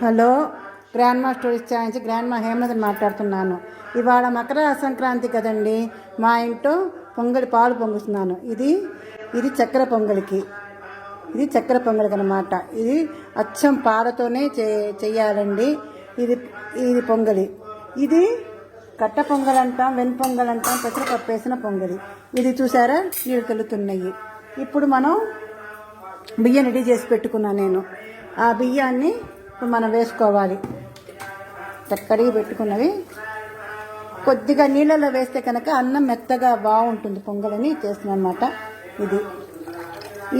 Hello grandma stories chance grandma హేమలతని మాట్లాడుతున్నాను. ఇవాళ మకర సంక్రాంతి కదండి మా ఇంట్లో పొంగలి పాలు పొంగుతున్నాను. ఇది ఇది చక్కెర పొంగలికి. ఇది చక్కెర పొంగలికి అనమాట ఇది అచ్చం పాలతోనే చే చెయ్యాలండి. ఇది ఇది పొంగలి. ఇది కట్ట పొంగల్ అంటాం వెన్ పొంగల్ అంటాం పెసరపప్పు వేసిన పొంగలి. ఇది చూసారా? నీళ్ళు తెలుతున్నాయి ఇప్పుడు మనం బియ్యం రెడీ చేసి పెట్టుకున్నాను నేను. ఆ బియ్యాన్ని ఇప్పుడు మనం వేసుకోవాలి. చక్కడిగా పెట్టుకున్నవి. కొద్దిగా నీళ్ళలో వేస్తే కనుక అన్నం మెత్తగా బాగుంటుంది. పొంగలని చేస్తున్నాను అనమాట ఇది.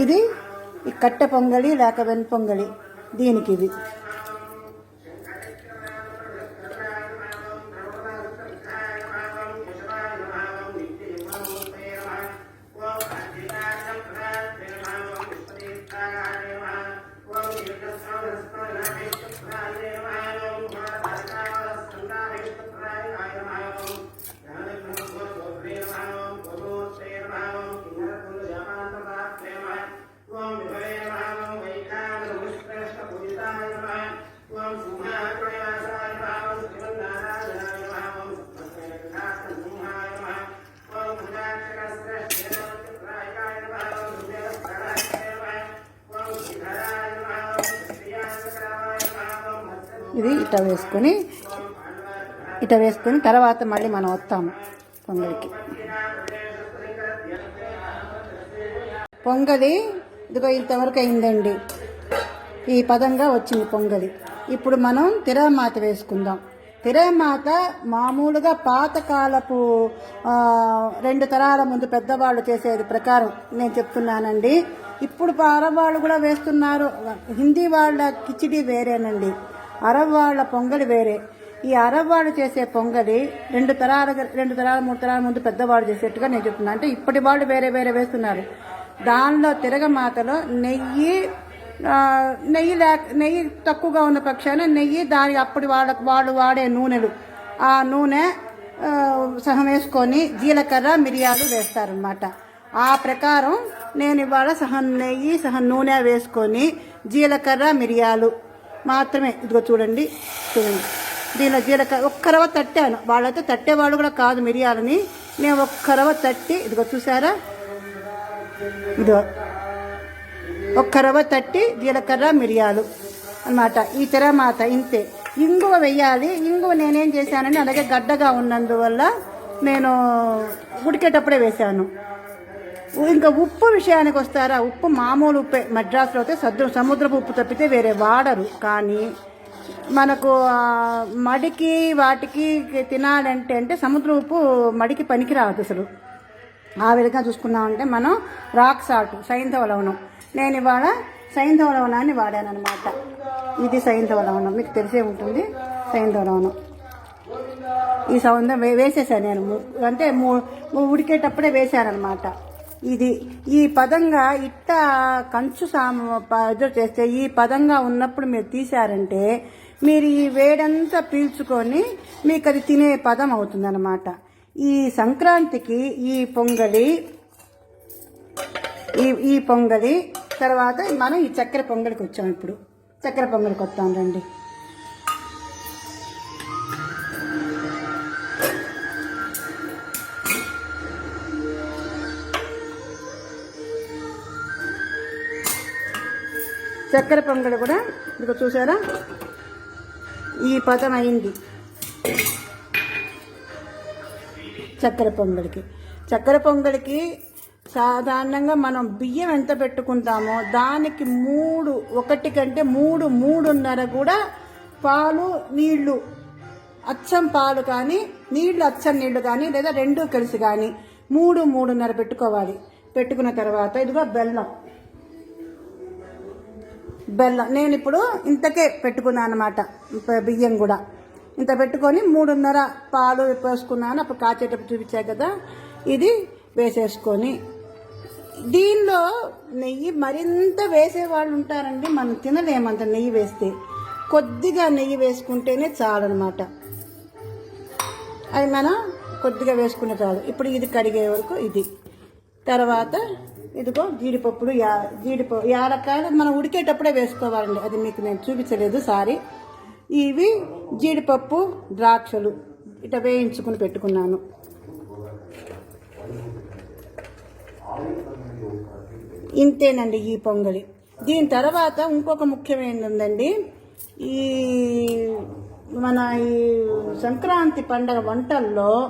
ఇది ఈ కట్టె పొంగలి లేక వెన్ పొంగలి. దీనికి ఇది. ఇది ఇట వేసుకొని ఇట వేసుకొని తర్వాత మళ్ళీ మనం వస్తాము పొంగలికి. పొంగలి ఇదిగో ఇంతవరకు అయిందండి. ఈ పదంగా వచ్చింది పొంగలి. ఇప్పుడు మనం తిరమాత వేసుకుందాం. తిరమాత మామూలుగా పాతకాలపు రెండు తరాల ముందు పెద్దవాళ్ళు చేసేది ప్రకారం నేను చెప్తున్నానండి. ఇప్పుడు అరబ్ వాళ్ళు కూడా వేస్తున్నారు. హిందీ వాళ్ళ కిచిడి వేరేనండి. అరబ్ పొంగలి వేరే. ఈ అరబ్ చేసే పొంగలి రెండు తరాల రెండు తరాల మూడు తరాల ముందు పెద్దవాళ్ళు చేసేట్టుగా నేను చెప్తున్నాను అంటే ఇప్పటి వాళ్ళు వేరే వేరే వేస్తున్నారు. దానిలో తిరగమాతలో నెయ్యి నెయ్యి లేక నెయ్యి తక్కువగా ఉన్న పక్షాన నెయ్యి దాని అప్పటి వాళ్ళ వాళ్ళు వాడే నూనెలు. ఆ నూనె సహం వేసుకొని జీలకర్ర మిరియాలు వేస్తారనమాట ఆ ప్రకారం నేను ఇవాళ సహం నెయ్యి సహం నూనె వేసుకొని జీలకర్ర మిరియాలు మాత్రమే. ఇదిగో చూడండి. చూడండి. దీనిలో జీలకర్ర ఒక్కరవ తట్టాను. వాళ్ళైతే తట్టేవాళ్ళు కూడా కాదు మిరియాలని. నేను ఒక్కరవ తట్టి ఇదిగో చూసారా? ఇదిగో. ఒక్క రవ్వ తట్టి జీలకర్ర మిరియాలు అన్నమాట. ఈ తెరమాత ఇంతే. ఇంగువ వెయ్యాలి. ఇంగువ నేనేం చేశానని అలాగే గడ్డగా ఉన్నందువల్ల నేను ఉడికేటప్పుడే వేశాను. ఇంకా ఉప్పు విషయానికి వస్తారా? ఉప్పు మామూలు ఉప్పే. మద్రాసులో అయితే సద్దు సముద్రపు ఉప్పు తప్పితే వేరే వాడరు. కానీ మనకు మడికి వాటికి తినాలంటే అంటే సముద్ర ఉప్పు మడికి పనికి రాదు అసలు. ఆ విధంగా చూసుకున్నామంటే మనం రాక్ సాల్ట్ సైంధవ లవణం. నేను ఇవాళ సైంధవ లవణాన్ని వాడాను అనమాట ఇది సైంధవ లవణం. మీకు తెలిసే ఉంటుంది సైంధవ లవణం. ఈ సౌందర్యం వే వేసేసాను నేను. అంటే ఉడికేటప్పుడే వేసాను అనమాట ఇది ఈ పదంగా ఇట్ట కంచు సామ ప- చేస్తే ఈ పదంగా ఉన్నప్పుడు మీరు తీశారంటే మీరు ఈ వేడంతా పీల్చుకొని మీకు అది తినే పదం అవుతుందన్నమాట. ఈ సంక్రాంతికి ఈ పొంగలి ఈ ఈ పొంగలి తర్వాత మనం ఈ చక్కెర పొంగలికి వచ్చాం ఇప్పుడు. చక్కెర పొంగలికి వస్తాం రండి. చక్కెర పొంగడి కూడా ఇదిగో చూసారా? ఈ పదం అయింది. చక్కెర పొంగలికి చక్కెర పొంగలికి సాధారణంగా మనం బియ్యం ఎంత పెట్టుకుంటామో దానికి మూడు ఒకటి కంటే మూడు మూడున్నర కూడా పాలు నీళ్ళు అచ్చం పాలు కానీ నీళ్ళు అచ్చం నీళ్ళు కానీ లేదా రెండు కలిసి కానీ మూడు మూడున్నర పెట్టుకోవాలి. పెట్టుకున్న తర్వాత ఇదిగో బెల్లం. బెల్లం. నేను ఇప్పుడు ఇంతకే పెట్టుకున్నాను అనమాట బియ్యం కూడా. ఇంత పెట్టుకొని మూడున్నర పాలు పోసుకున్నాను. అప్పుడు కాచేటప్పుడు చూపించా కదా. ఇది వేసేసుకొని. దీనిలో నెయ్యి మరింత వేసే వాళ్ళు ఉంటారండి. మనం తినలేమంత నెయ్యి వేస్తే. కొద్దిగా నెయ్యి వేసుకుంటేనే చాలన్నమాట. అది మనం కొద్దిగా వేసుకునే చాలు. ఇప్పుడు ఇది కడిగే వరకు ఇది. తర్వాత ఇదిగో జీడిపప్పులు యా జీడిపప్పు యాలక్కాయలు మనం ఉడికేటప్పుడే వేసుకోవాలండి. అది మీకు నేను చూపించలేదు సారీ. ఇవి జీడిపప్పు ద్రాక్షలు ఇట వేయించుకుని పెట్టుకున్నాను. ఇంతేనండి ఈ పొంగలి. దీని తర్వాత ఇంకొక ముఖ్యమైనది ఈ మన ఈ సంక్రాంతి పండగ వంటల్లో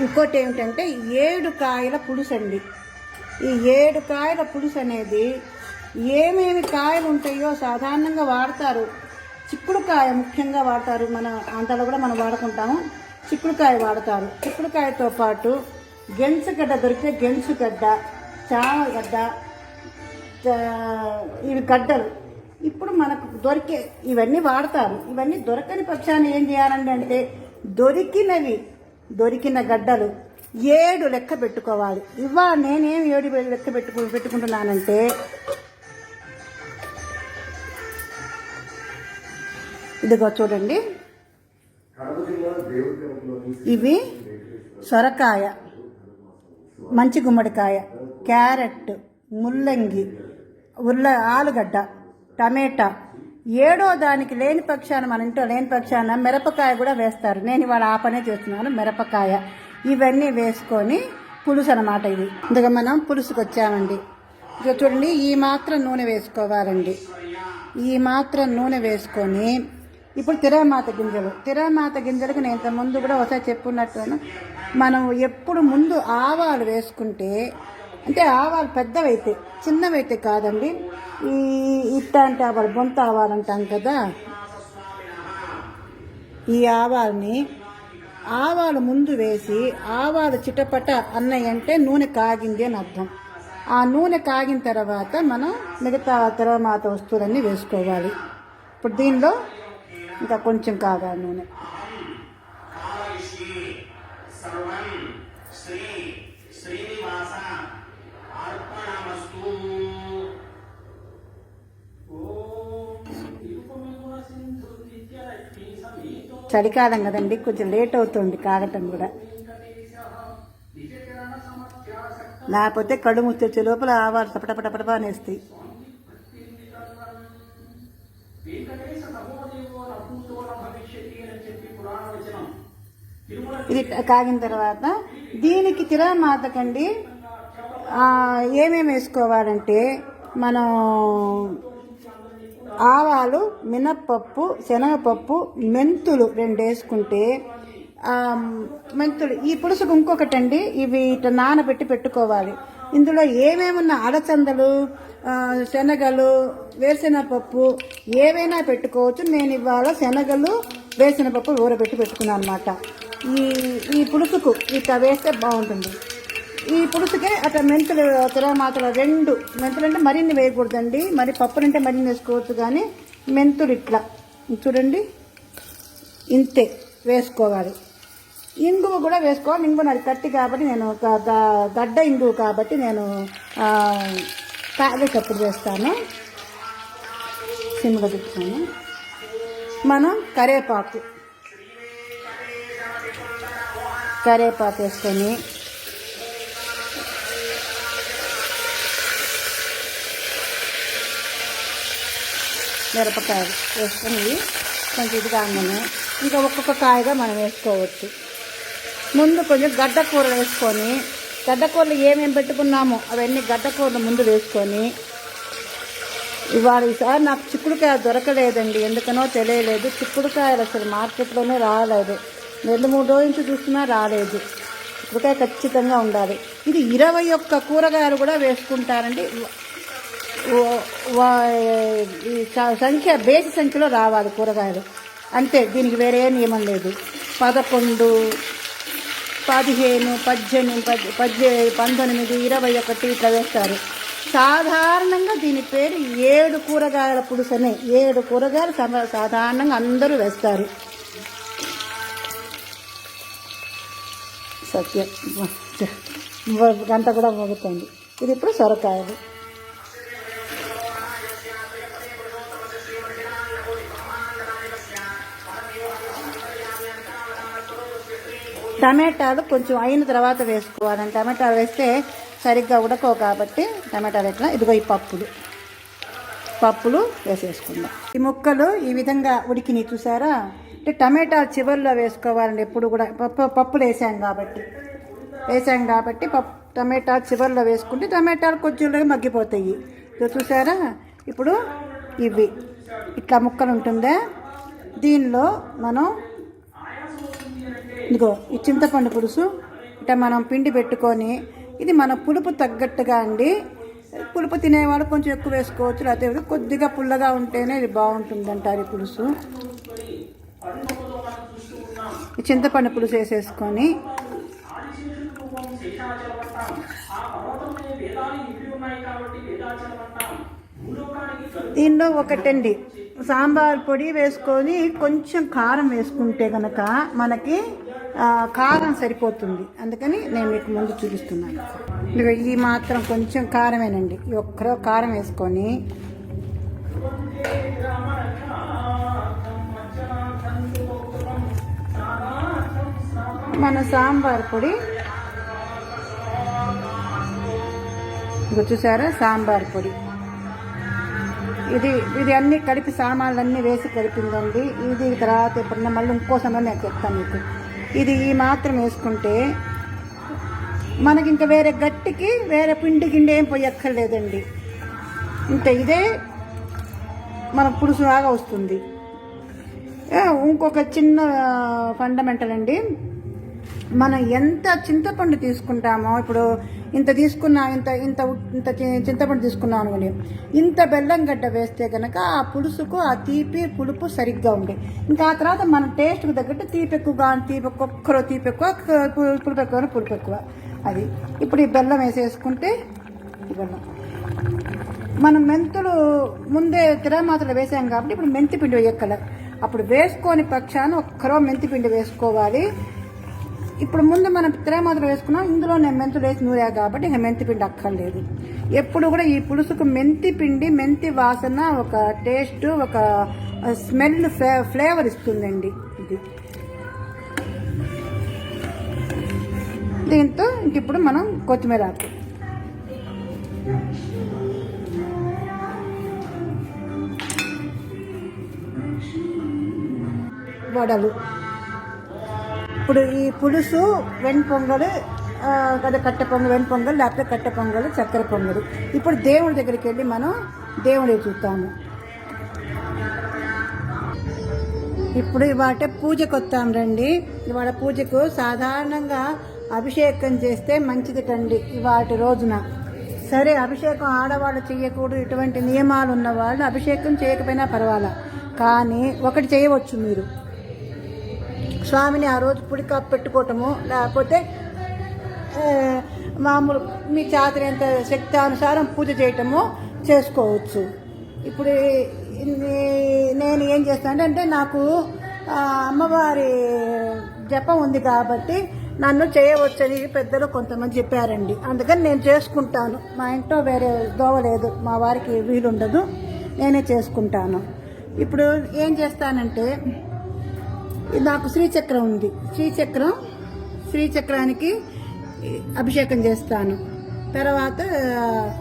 ఇంకోటి ఏమిటంటే ఏడు కాయల పులుసు అండి ఈ ఏడు కాయల పులుసు అనేది ఏమేమి కాయలు ఉంటాయో సాధారణంగా వాడతారు. చిక్కుడుకాయ ముఖ్యంగా వాడతారు. మన అంతలో కూడా మనం వాడుకుంటాము. చిక్కుడుకాయ వాడతారు. చిక్కుడుకాయతో పాటు గెంచుగడ్డ దొరికితే గెంచుగడ్డ చామగడ్డ ఇవి గడ్డలు. ఇప్పుడు మనకు దొరికే ఇవన్నీ వాడతారు. ఇవన్నీ దొరకని పక్షాన్ని ఏం చేయాలండి అంటే దొరికినవి దొరికిన గడ్డలు ఏడు లెక్క పెట్టుకోవాలి. ఇవాళ నేనేం ఏడు లెక్క పెట్టుకు పెట్టుకుంటున్నానంటే ఇదిగో చూడండి. ఇవి సొరకాయ మంచి గుమ్మడికాయ క్యారెట్ ముల్లంగి ఉల్ల ఆలుగడ్డ టమేటా ఏడో దానికి లేని పక్షాన మన ఇంట్లో లేని పక్షాన మిరపకాయ కూడా వేస్తారు. నేను ఇవాళ ఆ పనే చేస్తున్నాను మిరపకాయ. ఇవన్నీ వేసుకొని పులుసు అనమాట ఇది. ఇందుగా మనం పులుసుకు వచ్చామండి ఇక చూడండి ఈ మాత్రం నూనె వేసుకోవాలండి. ఈ మాత్రం నూనె వేసుకొని ఇప్పుడు తిరామాత గింజలు. తిరామాత గింజలకు నేను ఇంత ముందు కూడా ఒకసారి చెప్పున్నట్టు మనం ఎప్పుడు ముందు ఆవాలు వేసుకుంటే అంటే ఆవాలు పెద్దవైతే చిన్నవైతే కాదండి. ఈ ఇట్లాంటి ఆవాలు బొంత ఆవాలు అంటాం కదా. ఈ ఆవాల్ని ఆవాలు ముందు వేసి ఆవాలు చిటపట అన్నయ్య అంటే నూనె కాగింది అని అర్థం. ఆ నూనె కాగిన తర్వాత మనం మిగతా తర్వాత వస్తువులన్నీ వేసుకోవాలి. ఇప్పుడు దీనిలో ఇంకా కొంచెం కాగా నూనె. చలికాలం కదండి కొంచెం లేట్ అవుతుంది కాగటం కూడా. లేకపోతే కళ్ళు ముచ్చొచ్చే లోపల ఆవాలు పటపటపటప అనేస్తాయి ఇది కాగిన తర్వాత దీనికి తిరమాతకండి ఏమేమి వేసుకోవాలంటే మనం ఆవాలు మినప్పప్పు శనగపప్పు మెంతులు రెండు వేసుకుంటే మెంతులు. ఈ పులుసుకు ఇంకొకటి అండి ఇవి ఇట్లా నానబెట్టి పెట్టుకోవాలి. ఇందులో ఏమేమున్న అలచందలు శనగలు వేరుశెనగపప్పు ఏవైనా పెట్టుకోవచ్చు. నేను ఇవాళ శనగలు వేరుశెనగపప్పు ఊరబెట్టి పెట్టుకున్నాను అనమాట ఈ ఈ పులుసుకు ఇట్లా వేస్తే బాగుంటుంది. ఈ పులుసుకే అట్లా మెంతులు తిరమాతలు రెండు మెంతులు అంటే మరిన్ని వేయకూడదండి. మరి పప్పులు అంటే మరిన్ని వేసుకోవచ్చు కానీ మెంతులు ఇట్లా. చూడండి. ఇంతే వేసుకోవాలి. ఇంగువ కూడా వేసుకోవాలి. ఇంగువ నాది కట్టి కాబట్టి నేను గడ్డ ఇంగువ కాబట్టి నేను తాగేటప్పుడు వేస్తాను. సిమ్లో పెట్టుతాను మనం కరేపాకు. కరేపాకు వేసుకొని మిరపకాయలు వేసుకుని కొంచెం ఇది కాగానే ఇంకా ఒక్కొక్క కాయగా మనం వేసుకోవచ్చు. ముందు కొంచెం గడ్డ కూర వేసుకొని గడ్డ కూరలు ఏమేమి పెట్టుకున్నామో అవన్నీ గడ్డ కూరలు ముందు వేసుకొని ఇవాళ ఈసారి నాకు చిక్కుడుకాయ దొరకలేదండి ఎందుకనో తెలియలేదు. చిక్కుడుకాయలు అసలు మార్కెట్లోనే రాలేదు. రెండు మూడు రోజుల నుంచి చూసినా రాలేదు. చిక్కుడుకాయ ఖచ్చితంగా ఉండాలి. ఇది ఇరవై ఒక్క కూరగాయలు కూడా వేసుకుంటారండి. సంఖ్య బేసి సంఖ్యలో రావాలి కూరగాయలు. అంతే దీనికి వేరే నియమం లేదు. పదకొండు పదిహేను పద్దెనిమిది పద్ పద్దె పంతొమ్మిది ఇరవై ఒకటి ఇట్లా వేస్తారు. సాధారణంగా దీని పేరు ఏడు కూరగాయల పులుసనే. ఏడు కూరగాయలు సాధారణంగా అందరూ వేస్తారు. సత్యం. గంట కూడా మోగుతుంది. ఇది ఇప్పుడు సొరకాయలు. టమాటాలు కొంచెం అయిన తర్వాత వేసుకోవాలండి టమాటాలు వేస్తే సరిగ్గా ఉడకవు కాబట్టి టమాటాలు ఎట్లా? ఇదిగో ఈ పప్పులు. పప్పులు వేసేసుకుందాం. ఈ ముక్కలు ఈ విధంగా ఉడికినాయి చూసారా? అంటే టమాటా చివరిలో వేసుకోవాలండి ఎప్పుడు కూడా. పప్పు పప్పులు వేసాం కాబట్టి. వేసాం కాబట్టి పప్పు టమాటా చివరిలో వేసుకుంటే టమాటాలు కొంచెం మగ్గిపోతాయి. చూసారా? ఇప్పుడు ఇవి. ఇట్లా ముక్కలు ఉంటుందా? దీనిలో మనం ఇదిగో ఈ చింతపండు పులుసు. ఇట్లా మనం పిండి పెట్టుకొని ఇది మన పులుపు తగ్గట్టుగా అండి. పులుపు తినేవాడు కొంచెం ఎక్కువ వేసుకోవచ్చు లేకపోతే కొద్దిగా పుల్లగా ఉంటేనే ఇది బాగుంటుంది అంటారు ఈ పులుసు. ఈ చింతపండు పులుసు వేసేసుకొని. దీనిలో ఒకటండి సాంబార్ పొడి వేసుకొని కొంచెం కారం వేసుకుంటే కనుక మనకి కారం సరిపోతుంది. అందుకని నేను మీకు ముందు చూపిస్తున్నాను. ఇదిగో ఇది మాత్రం కొంచెం కారమేనండి. ఒక్కరో కారం వేసుకొని మన సాంబార్ పొడి ఇదిగో చూసారా? సాంబార్ పొడి. ఇది ఇది అన్ని కలిపి సామాన్లు అన్నీ వేసి కలిపిందండి. ఇది తర్వాత ఇప్పుడు మళ్ళీ ఇంకో సమయం నేను చెప్తాను మీకు. ఇది ఈ మాత్రం వేసుకుంటే మనకి ఇంకా వేరే గట్టికి వేరే పిండి గిండి ఏం పోయక్కర్లేదండి. ఇంకా ఇదే మన పులుసులాగా వస్తుంది. ఇంకొక చిన్న ఫండమెంటల్ అండి. మనం ఎంత చింతపండు తీసుకుంటామో ఇప్పుడు ఇంత తీసుకున్నా ఇంత ఇంత ఇంత చింతపండు తీసుకున్నాం అనుకోండి ఇంత బెల్లం గడ్డ వేస్తే కనుక ఆ పులుసుకు ఆ తీపి పులుపు సరిగ్గా ఉంది ఇంకా ఆ తర్వాత మన టేస్ట్కి తగ్గట్టు తీపి ఎక్కువ కానీ తీపి ఎక్కువ ఒక్కరో తీపి ఎక్కువ పులుపు ఎక్కువ పులుపు ఎక్కువ. అది ఇప్పుడు ఈ బెల్లం వేసేసుకుంటే బెల్లం. మనం మెంతులు ముందే తిరమాతలు వేసాం కాబట్టి ఇప్పుడు మెంతిపిండి వేయక్కల అప్పుడు వేసుకొని పక్షాన ఒక్కరో మెంతిపిండి వేసుకోవాలి. ఇప్పుడు ముందు మనం త్రేమాతలు వేసుకున్నాం. ఇందులో నేను మెంతులు వేసి నూరా కాబట్టి ఇక మెంతి పిండి అక్కర్లేదు. ఎప్పుడు కూడా ఈ పులుసుకు మెంతి పిండి మెంతి వాసన ఒక టేస్ట్ ఒక స్మెల్ ఫ్లేవర్ ఇస్తుందండి ఇది. దీంతో ఇంక ఇప్పుడు మనం కొత్తిమీర ఆకు వడలు. ఇప్పుడు ఈ పులుసు వెన్ పొంగలు అదే కట్టె పొంగల్ వెన్ పొంగల్ లేకపోతే కట్టె పొంగలు చక్కెర పొంగలు. ఇప్పుడు దేవుడి దగ్గరికి వెళ్ళి మనం దేవుడి చూస్తాము. ఇప్పుడు ఇవాళ పూజకు వస్తాం రండి. ఇవాళ పూజకు సాధారణంగా అభిషేకం చేస్తే మంచిది కండి ఇవాటి రోజున. సరే అభిషేకం ఆడవాళ్ళు చేయకూడదు ఇటువంటి నియమాలు ఉన్న వాళ్ళు అభిషేకం చేయకపోయినా పర్వాలా? కానీ ఒకటి చేయవచ్చు మీరు. స్వామిని ఆ రోజు పుడి పెట్టుకోవటము లేకపోతే మామూలు మీ చాతనంత శక్తి అనుసారం పూజ చేయటము చేసుకోవచ్చు. ఇప్పుడు నేను ఏం చేస్తాను అంటే నాకు అమ్మవారి జపం ఉంది కాబట్టి నన్ను చేయవచ్చని పెద్దలు కొంతమంది చెప్పారండి. అందుకని నేను చేసుకుంటాను. మా ఇంట్లో వేరే దోవ లేదు. మా వారికి వీలుండదు. నేనే చేసుకుంటాను. ఇప్పుడు ఏం చేస్తానంటే నాకు శ్రీచక్రం ఉంది. శ్రీచక్రం శ్రీచక్రానికి అభిషేకం చేస్తాను. తర్వాత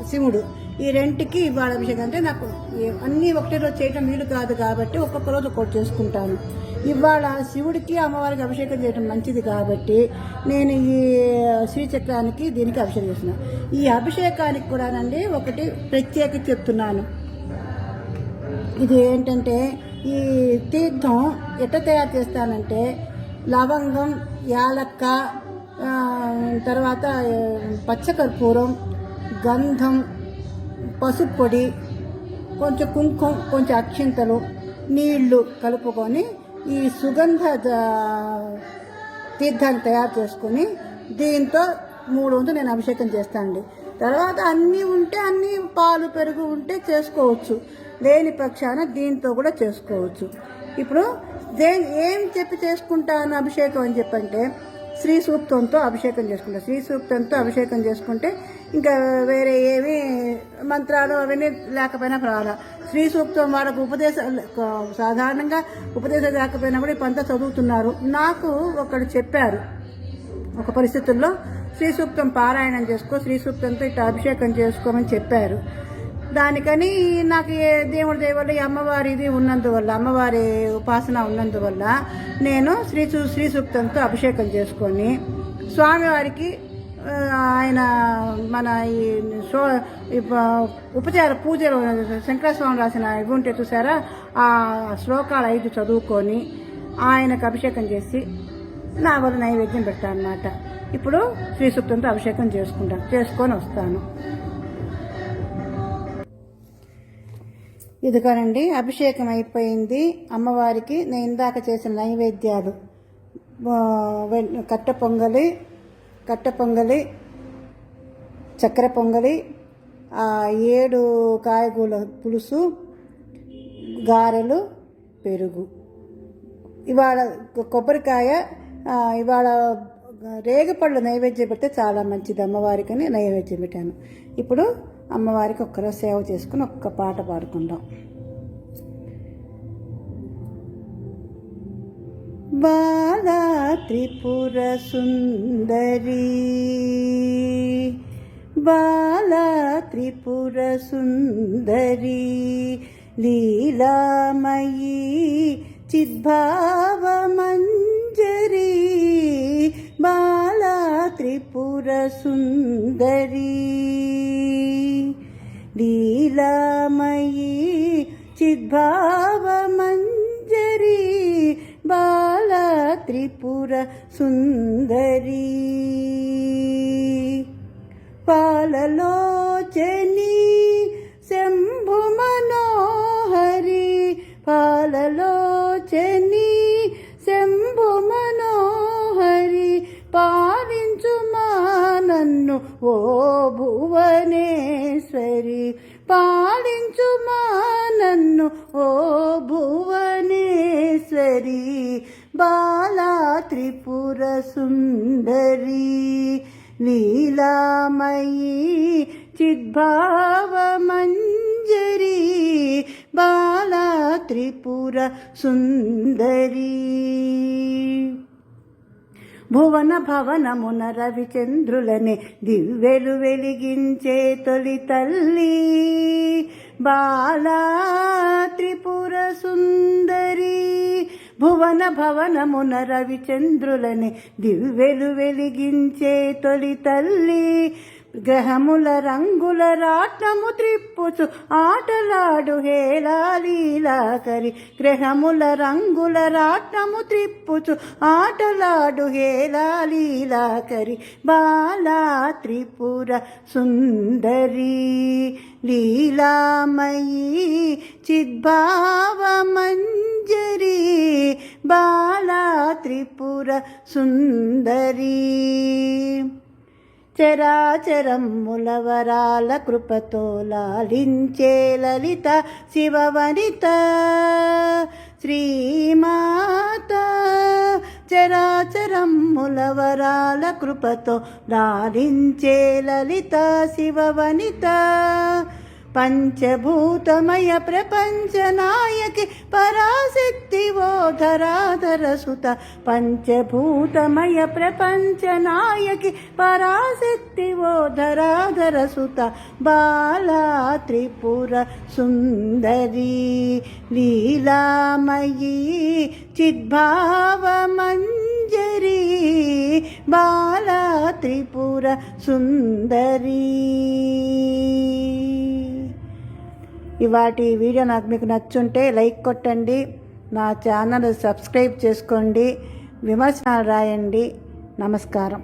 శివుడు. ఈ రెంటికి ఇవాళ అభిషేకం అంటే నాకు అన్నీ ఒకటే రోజు చేయటం వీలు కాదు కాబట్టి ఒక్కొక్క రోజు ఒకటి చేసుకుంటాను. ఇవాళ శివుడికి అమ్మవారికి అభిషేకం చేయడం మంచిది కాబట్టి నేను ఈ శ్రీచక్రానికి దీనికి అభిషేకం చేస్తున్నాను ఈ అభిషేకానికి కూడానండి ఒకటి ప్రత్యేక చెప్తున్నాను. ఇది ఏంటంటే ఈ తీర్థం ఎట్ట తయారు చేస్తానంటే లవంగం యాలక్క తర్వాత పచ్చకర్పూరం గంధం పసుపు పొడి కొంచెం కుంకుమ కొంచెం అక్షింతలు నీళ్ళు కలుపుకొని ఈ సుగంధ తీర్థాన్ని తయారు చేసుకొని దీంతో మూడు వంతు నేను అభిషేకం చేస్తానండి. తర్వాత అన్నీ ఉంటే అన్నీ పాలు పెరుగు ఉంటే చేసుకోవచ్చు. లేని పక్షాన దీంతో కూడా చేసుకోవచ్చు. ఇప్పుడు దే ఏం చెప్పి చేసుకుంటాను అభిషేకం అని చెప్పంటే శ్రీ సూక్తంతో అభిషేకం చేసుకుంటా. శ్రీ సూక్తంతో అభిషేకం చేసుకుంటే ఇంకా వేరే ఏమి మంత్రాలు అవన్నీ లేకపోయినా పర్వాలా. శ్రీ సూక్తం వాళ్ళకు ఉపదేశం సాధారణంగా ఉపదేశం లేకపోయినా కూడా ఇప్పుడు చదువుతున్నారు. నాకు ఒకడు చెప్పారు. ఒక పరిస్థితుల్లో శ్రీ సూక్తం పారాయణం చేసుకో శ్రీ సూక్తంతో ఇట్లా అభిషేకం చేసుకోమని చెప్పారు. దానికని నాకు దేవుడి దేవుడు ఈ అమ్మవారిది ఉన్నందువల్ల అమ్మవారి ఉపాసన ఉన్నందువల్ల నేను శ్రీ శ్రీ సూక్తంతో అభిషేకం చేసుకొని స్వామివారికి ఆయన మన ఈ షో ఉపచార పూజలు శంకరస్వామి రాసిన ఇవి ఉంటే చూసారా ఆ శ్లోకాలు ఐదు చదువుకొని ఆయనకు అభిషేకం చేసి నా వల్ల నైవేద్యం పెట్టాను అనమాట ఇప్పుడు శ్రీ సూక్తంతో అభిషేకం చేసుకుంటాను చేసుకొని వస్తాను. ఇదిగోనండి అభిషేకం అయిపోయింది అమ్మవారికి నేను ఇందాక చేసిన నైవేద్యాలు. వెన్- కట్ట పొంగలి కట్ట పొంగలి చక్కెర పొంగలి ఏడు కాయగూల పులుసు గారెలు పెరుగు. ఇవాళ కొబ్బరికాయ ఇవాళ రేగపళ్ళు నైవేద్యం పెడితే చాలా మంచిది. అమ్మవారికి అని నైవేద్యం పెట్టాను. ఇప్పుడు అమ్మవారికి ఒక్కరో సేవ చేసుకుని ఒక్క పాట పాడుకుందాం. బాలా త్రిపుర సుందరి బాలా త్రిపుర సుందరి లీలామయీ చిద్భావమంజరి బాలా త్రిపుర సుందరి లీలామయీ చిద్భావ మంజరి బాల త్రిపుర సుందరి పాలలోచని శంభు మనోహరి పాలలోచని ఓ భువనేశ్వరి పాలించుమా నన్ను ఓ భువనేశ్వరి బాలా త్రిపుర సుందరి నీలామయీ చిద్భావ మంజరి బాలా త్రిపుర సుందరి. భువన భవనమున రవిచంద్రులని దివ్వెలు వెలిగించే తొలి తల్లి. బాలా త్రిపుర సుందరి భువన భవనమున రవిచంద్రులని దివ్వెలు వెలిగించే తొలి తల్లి. గ్రహముల రంగుల రాట్నము త్రిప్పుచు ఆటలాడు హేళాలీలాకరి గ్రహముల రంగుల రాట్నము త్రిప్పుచు ఆటలాడు హేళాలీలాకరి బాలా త్రిపుర సుందరి లీలామయీ చిద్భావమంజరి. బాలా త్రిపుర సుందరి. చరాచరం ములవరాల కృపతో లాలించే లలిత శివవనిత. శ్రీమాత చరాచరం ములవరాల కృపతో లాలించే లలిత శివవనిత. పంచభూతమయ ప్రపంచ నాయకి పరాశక్తి ఓ ధరాధర సుత. పంచభూతమయ ప్రపంచ నాయకి పరాశక్తి ఓ ధరాధర సుత. బాలా త్రిపుర సుందరి లీలామయీ చిద్భావ మంజరి బాలా త్రిపుర సుందరీ. ఇవాటి వీడియో నాకు మీకు నచ్చుంటే లైక్ కొట్టండి. నా ఛానల్ సబ్స్క్రైబ్ చేసుకోండి. విమర్శనాలు రాయండి. నమస్కారం.